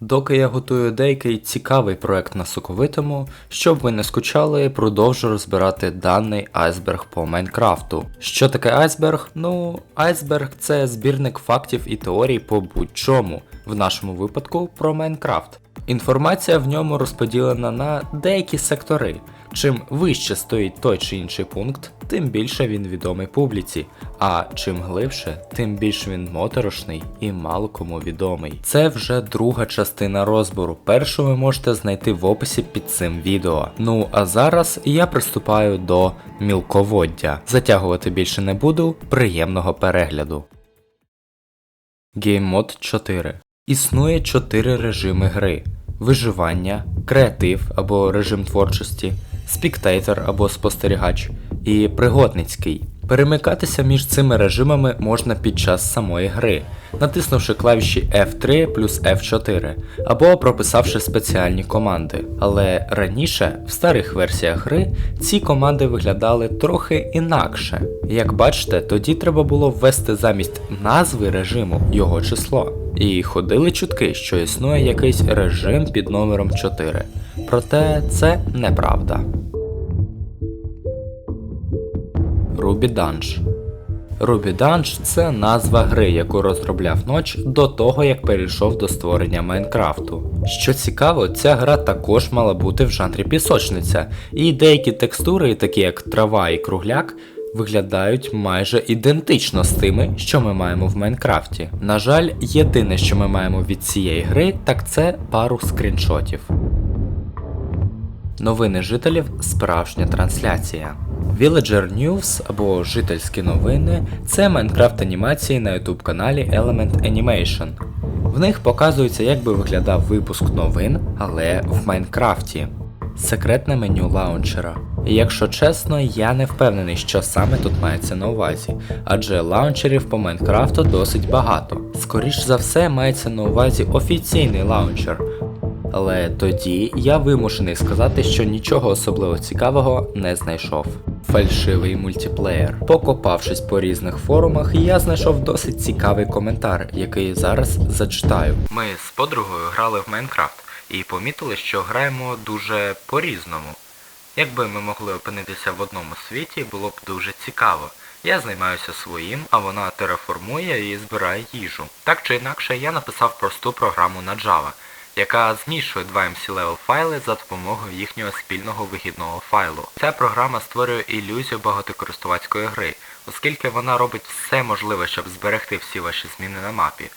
Доки я готую деякий цікавий проект на соковитому, щоб ви не скучали, продовжу розбирати даний айсберг по Майнкрафту. Що таке айсберг? Ну, айсберг це збірник фактів і теорій по будь-чому, в нашому випадку про Майнкрафт. Інформація в ньому розподілена на деякі сектори. Чим вище стоїть той чи інший пункт, тим більше він відомий публіці, а чим глибше, тим більш він моторошний і мало кому відомий. Це вже друга частина розбору. Першу ви можете знайти в описі під цим відео. Ну а зараз я приступаю до мілководдя. Затягувати більше не буду. Приємного перегляду. GameMod 4 Існує чотири режими гри: виживання, креатив або режим творчості, спіктейтер або спостерігач і пригодницький. Перемикатися між цими режимами можна під час самої гри, натиснувши клавіші F3 плюс F4 або прописавши спеціальні команди. Але раніше, в старих версіях гри, ці команди виглядали трохи інакше. Як бачите, тоді треба було ввести замість назви режиму його число. І ходили чутки, що існує якийсь режим під номером 4. Проте це неправда. Ruby Dungeon Ruby Dungeon – це назва гри, яку розробляв Ноч до того, як перейшов до створення Майнкрафту. Що цікаво, ця гра також мала бути в жанрі пісочниця, і деякі текстури, такі як трава і кругляк, виглядають майже ідентично з тими, що ми маємо в Майнкрафті. На жаль, єдине, що ми маємо від цієї гри, так це пару скріншотів. Новини жителів справжня трансляція. Villager News або Жительські новини це Майнкрафт анімації на YouTube каналі Element Animation. В них показується, як би виглядав випуск новин, але в Майнкрафті. Секретне меню лаунчера. І якщо чесно, я не впевнений, що саме тут мається на увазі, адже лаунчерів по Майнкрафту досить багато. Скоріш за все, мається на увазі офіційний лаунчер. Але тоді я вимушений сказати, що нічого особливо цікавого не знайшов. Фальшивий мультиплеєр. Покопавшись по різних форумах, я знайшов досить цікавий коментар, який зараз зачитаю. Ми з подругою грали в Майнкрафт і помітили, що граємо дуже по-різному. Якби ми могли опинитися в одному світі, було б дуже цікаво. Я займаюся своїм, а вона тераформує і збирає їжу. Так чи інакше, я написав просту програму на Java, яка змішує два MC-level файли за допомогою їхнього спільного вихідного файлу. Ця програма створює ілюзію багатокористувацької гри, оскільки вона робить все можливе, щоб зберегти всі ваші зміни на мапі.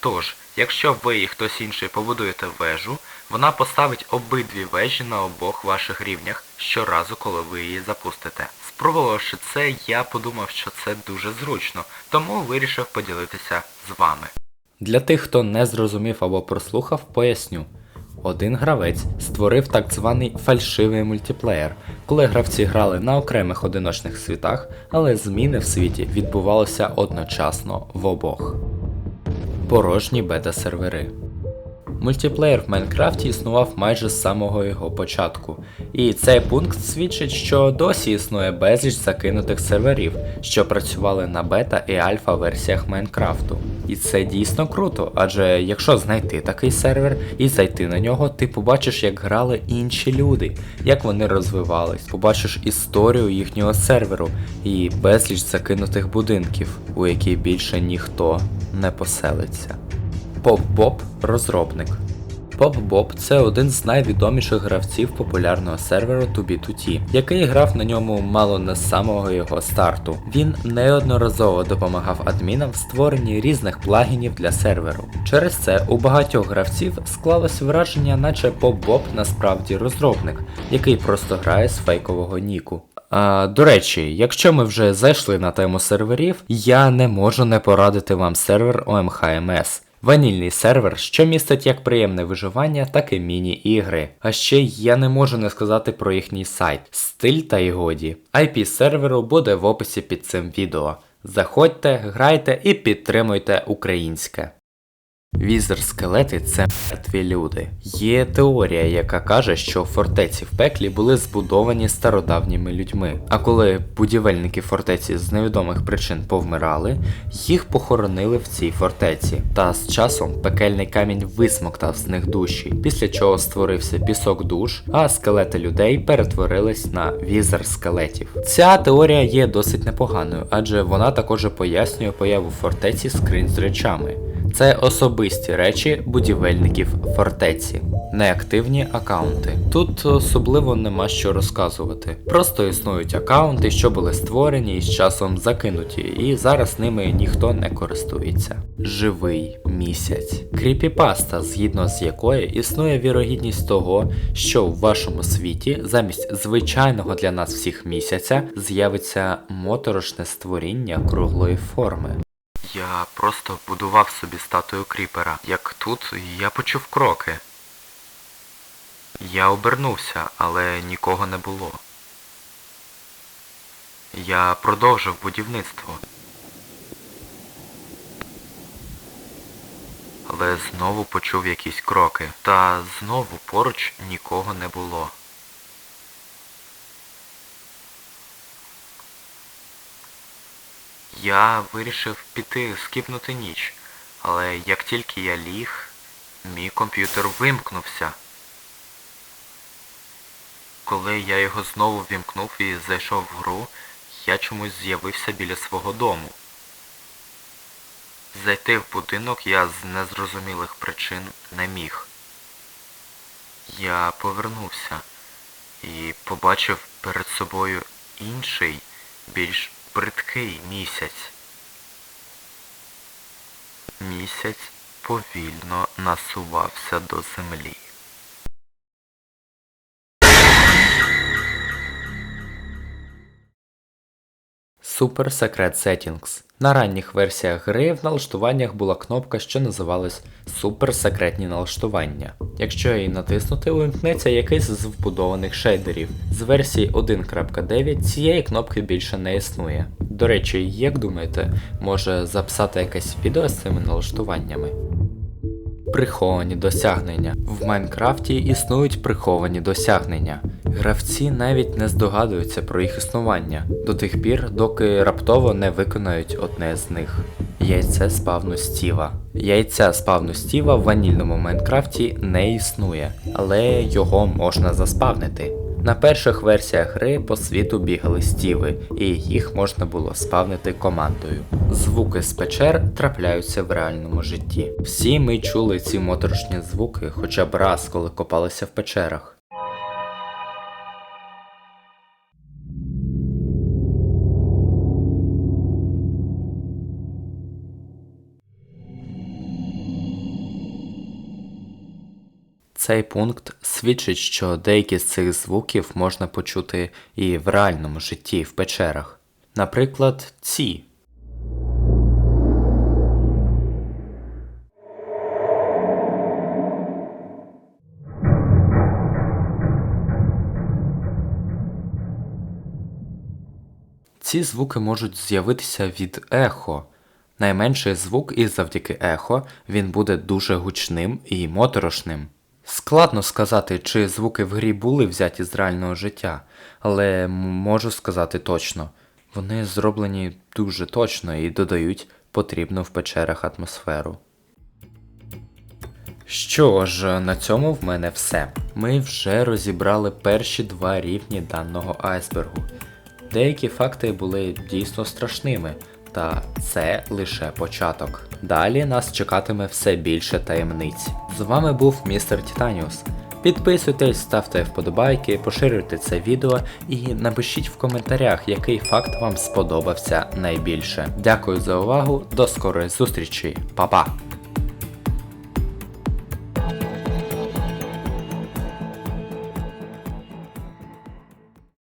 Тож, якщо ви і хтось інший побудуєте вежу, вона поставить обидві вежі на обох ваших рівнях щоразу, коли ви її запустите. Спробувавши це, я подумав, що це дуже зручно, тому вирішив поділитися з вами. Для тих, хто не зрозумів або прослухав, поясню. Один гравець створив так званий фальшивий мультиплеєр, коли гравці грали на окремих одиночних світах, але зміни в світі відбувалися одночасно в обох. Порожні бета-сервери. Мультиплеєр в Майнкрафті існував майже з самого його початку, і цей пункт свідчить, що досі існує безліч закинутих серверів, що працювали на бета і альфа версіях Майнкрафту. І це дійсно круто, адже якщо знайти такий сервер і зайти на нього, ти побачиш, як грали інші люди, як вони розвивались, побачиш історію їхнього серверу і безліч закинутих будинків, у які більше ніхто не поселиться. Поп-Боб розробник. Поп-Боб це один з найвідоміших гравців популярного серверу 2B2T, який грав на ньому мало не з самого його старту. Він неодноразово допомагав адмінам в створенні різних плагінів для серверу. Через це у багатьох гравців склалось враження, наче Поп-Боб насправді розробник, який просто грає з фейкового ніку. А, до речі, якщо ми вже зайшли на тему серверів, я не можу не порадити вам сервер OMHMS. Ванільний сервер, що містить як приємне виживання, так і міні-ігри. А ще я не можу не сказати про їхній сайт, стиль та й годі. IP серверу буде в описі під цим відео. Заходьте, грайте і підтримуйте українське. Візер-скелети це мертві люди. Є теорія, яка каже, що фортеці в пеклі були збудовані стародавніми людьми. А коли будівельники фортеці з невідомих причин повмирали, їх похоронили в цій фортеці. Та з часом пекельний камінь висмоктав з них душі, після чого створився пісок душ, а скелети людей перетворились на візер скелетів. Ця теорія є досить непоганою, адже вона також пояснює появу фортеці скринь з речами. Це особисті речі будівельників фортеці, неактивні аккаунти. Тут особливо нема що розказувати. Просто існують аккаунти, що були створені і з часом закинуті, і зараз ними ніхто не користується. Живий місяць. Кріпіпаста, згідно з якої існує вірогідність того, що в вашому світі замість звичайного для нас всіх місяця з'явиться моторошне створіння круглої форми. Я просто будував собі статую кріпера. Як тут я почув кроки. Я обернувся, але нікого не було. Я продовжив будівництво. Але знову почув якісь кроки. Та знову поруч нікого не було. Я вирішив піти скіпнути ніч, але як тільки я ліг, мій комп'ютер вимкнувся. Коли я його знову вімкнув і зайшов в гру, я чомусь з'явився біля свого дому. Зайти в будинок я з незрозумілих причин не міг. Я повернувся і побачив перед собою інший, більш бридкий місяць. Місяць повільно насувався до землі. Super Secret Settings. На ранніх версіях гри в налаштуваннях була кнопка, що називалась Супер секретні налаштування. Якщо її натиснути, увімкнеться якийсь з вбудованих шейдерів. З версії 1.9 цієї кнопки більше не існує. До речі, як думаєте, може записати якесь відео з цими налаштуваннями? Приховані досягнення. В Майнкрафті існують приховані досягнення. Гравці навіть не здогадуються про їх існування до тих пір, доки раптово не виконають одне з них. Яйце спавну Стіва. Яйця спавну Стіва в ванільному Майнкрафті не існує, але його можна заспавнити. На перших версіях гри по світу бігали стіви, і їх можна було спавнити командою. Звуки з печер трапляються в реальному житті. Всі ми чули ці моторошні звуки хоча б раз, коли копалися в печерах. Цей пункт свідчить, що деякі з цих звуків можна почути і в реальному житті в печерах. Наприклад, ці. Ці звуки можуть з'явитися від ехо. Найменший звук, і завдяки ехо він буде дуже гучним і моторошним. Складно сказати, чи звуки в грі були взяті з реального життя, але можу сказати точно. Вони зроблені дуже точно і додають потрібну в печерах атмосферу. Що ж, на цьому в мене все. Ми вже розібрали перші два рівні даного айсбергу. Деякі факти були дійсно страшними, та це лише початок. Далі нас чекатиме все більше таємниць. З вами був містер Титаніус. Підписуйтесь, ставте вподобайки, поширюйте це відео і напишіть в коментарях, який факт вам сподобався найбільше. Дякую за увагу, до скорої зустрічі, Па-па!